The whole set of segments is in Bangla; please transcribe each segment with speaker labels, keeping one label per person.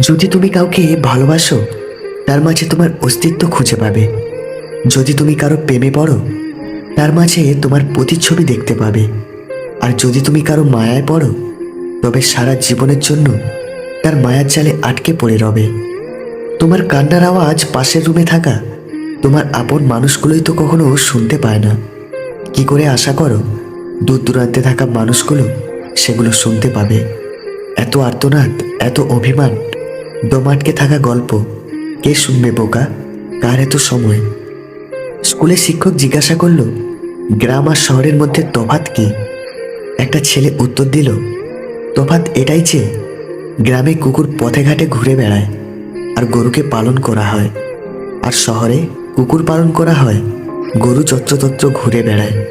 Speaker 1: যদি তুমি কাউকে ভালোবাসো, তার মাঝে তোমার অস্তিত্ব খুঁজে পাবে। যদি তুমি কারও প্রেমে পড়ো, তার মাঝে তোমার প্রতিচ্ছবি দেখতে পাবে। আর যদি তুমি কারও মায়ায় পড়ো, তবে সারা জীবনের জন্য তার মায়ার জালে আটকে পড়ে রবে। তোমার কান্নার আওয়াজ পাশের রুমে থাকা তোমার আপন মানুষগুলোই তো কখনো শুনতে পায় না। কি করে আশা করো, দূর দূরান্তে থাকা মানুষগুলো সেগুলো শুনতে পাবে। এত আর্তনাদ, এত অভিমান দমাটকে থাকা গল্প, কে শুনবে বোকা? কার এত সময়? স্কুলে শিক্ষক জিজ্ঞাসা করল, গ্রাম আর শহরের মধ্যে তফাৎ কি? একটা ছেলে উত্তর দিল, তফাৎ এটাই যে, গ্রামে কুকুর পথে ঘাটে ঘুরে বেড়ায়, আর গরুকে পালন করা হয়। আর শহরে কুকুর পালন করা হয়, গরু যত্রতত্র ঘুরে বেড়ায়।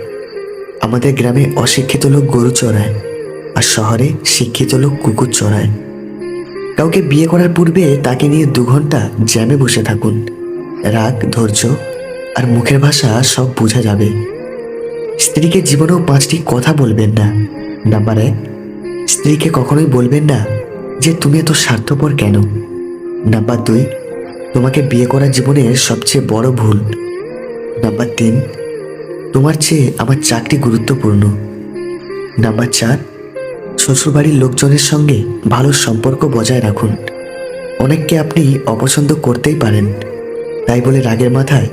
Speaker 1: আমাদের গ্রামে অশিক্ষিত লোক গরু চড়ায়। আর শহরে শিক্ষিত লোক কুকুর চড়ায়। কাউকে বিয়ে করার পূর্বে তাকে নিয়ে দু ঘণ্টা জ্যামে বসে থাকুন। রাগ, ধৈর্য আর মুখের ভাষা সব বোঝা যাবে। স্ত্রীকে জীবনেও পাঁচটি কথা বলবেন না। নাম্বার এক, স্ত্রীকে কখনোই বলবেন না যে, তুমি এত স্বার্থপর কেন? নাম্বার দুই, তোমাকে বিয়ে করা জীবনের সবচেয়ে বড় ভুল। নাম্বার তিন, তোমার চেয়ে আমার চাকরি গুরুত্বপূর্ণ। নাম্বার চার শ্বশুরবাড়ির লোকজনের সঙ্গে ভালো সম্পর্ক বজায় রাখুন। অনেককে আপনি অপছন্দ করতেই পারেন। তাই বলে রাগের মাথায়,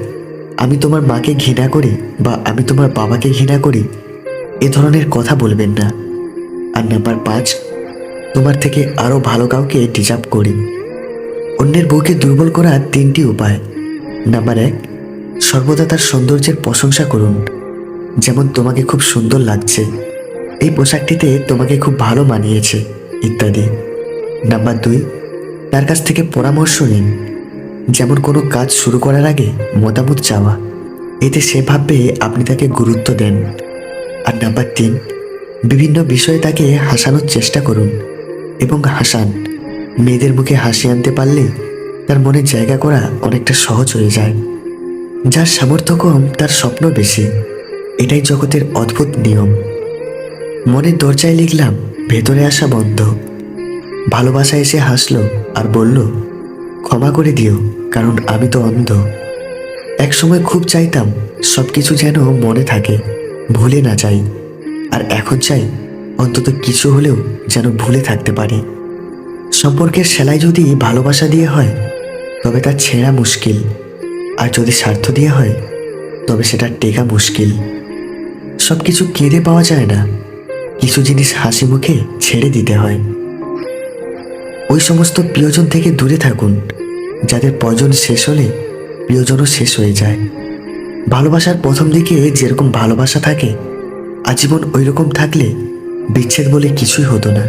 Speaker 1: আমি তোমার মাকে ঘৃণা করি বা আমি তোমার বাবাকে ঘৃণা করি, এ ধরনের কথা বলবেন না। আর নাম্বার পাঁচ, তোমার থেকে আরও ভালো কাউকে ডিজার্ভ করি। অন্যের বউকে দুর্বল করার তিনটি উপায়। নাম্বার এক, সর্বদা তার সৌন্দর্যের প্রশংসা করুন। যেমন তোমাকে খুব সুন্দর লাগছে। এই পোশাকটিতে তোমাকে খুব ভালো মানিয়েছে, ইত্যাদি। নাম্বার দুই, তার কাছ থেকে পরামর্শ নিন। যেমন কোনো কাজ শুরু করার আগে মতামত চাওয়া। এতে সে ভাববে আপনি তাকে গুরুত্ব দেন। আর নাম্বার তিন, বিভিন্ন বিষয়ে তাকে হাসানোর চেষ্টা করুন এবং হাসান। মেয়েদের মুখে হাসি আনতে পারলে তার মনে জায়গা করা অনেকটা সহজ হয়ে যায়। যার সামর্থ্য কম, তার স্বপ্ন বেশি। এটাই জগতের অদ্ভুত নিয়ম। মনের দরজায় লিখলাম, ভেতরে আসা বন্ধ ভালোবাসা এসে হাসলো আর বলল, ক্ষমা করে দিও, কারণ আমি তো অন্ধ। একসময় খুব চাইতাম সব কিছু যেন মনে থাকে, ভুলে না যাই। আর এখন চাই অন্তত কিছু হলেও যেন ভুলে থাকতে পারি। সম্পর্কের সেলাই যদি ভালোবাসা দিয়ে হয়, তবে তা ছেঁড়া মুশকিল। আর যদি স্বার্থ দিয়ে হয়, তবে সেটা টেকা মুশকিল। সব কিছু কেঁদে পাওয়া যায় না। কিছু জিনিস হাসি মুখে ছেড়ে দিতে হয়। ওই সমস্ত প্রিয়জন থেকে দূরে থাকুন। যাদের প্রয়োজন শেষ হলে প্রিয়জনও শেষ হয়ে যায়। ভালোবাসার প্রথম দিকে যেরকম ভালোবাসা থাকে, আজীবন ওই রকম থাকলে বিচ্ছেদ বলে কিছুই হতো না।